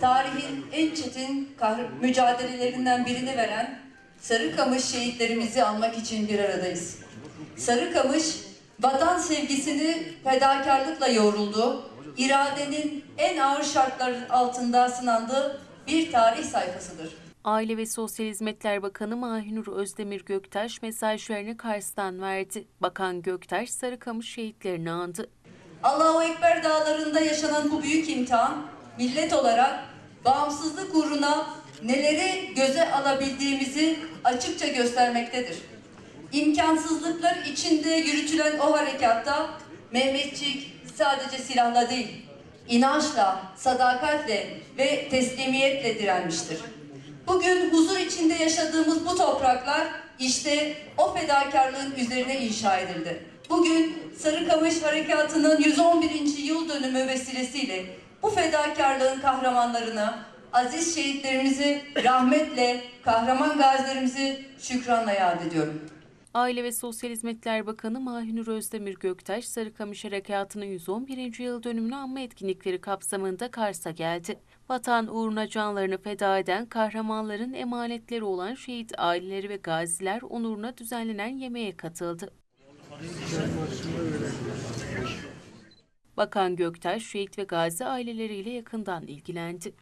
Tarihin en çetin mücadelelerinden birini veren Sarıkamış şehitlerimizi anmak için bir aradayız. Sarıkamış, vatan sevgisini fedakarlıkla yoğruldu, iradenin en ağır şartlar altında sınandığı bir tarih sayfasıdır. Aile ve Sosyal Hizmetler Bakanı Mahinur Özdemir Göktaş mesajlarını Kars'tan verdi. Bakan Göktaş Sarıkamış şehitlerini andı. Allahu Ekber dağlarında yaşanan bu büyük imtihan, millet olarak bağımsızlık uğruna neleri göze alabildiğimizi açıkça göstermektedir. İmkansızlıklar içinde yürütülen o harekatta Mehmetçik sadece silahla değil, inançla, sadakatle ve teslimiyetle direnmiştir. Bugün huzur içinde yaşadığımız bu topraklar işte o fedakarlığın üzerine inşa edildi. Bugün Sarıkamış Harekatı'nın 111. yıl dönümü vesilesiyle bu fedakarlığın kahramanlarına, aziz şehitlerimizi rahmetle, kahraman gazilerimizi şükranla yad ediyorum. Aile ve Sosyal Hizmetler Bakanı Mahinur Özdemir Göktaş, Sarıkamış Harekatı'nın 111. yıl dönümünü anma etkinlikleri kapsamında Kars'a geldi. Vatan uğruna canlarını feda eden kahramanların emanetleri olan şehit aileleri ve gaziler onuruna düzenlenen yemeğe katıldı. Bakan Göktaş, şehit ve gazi aileleriyle yakından ilgilendi.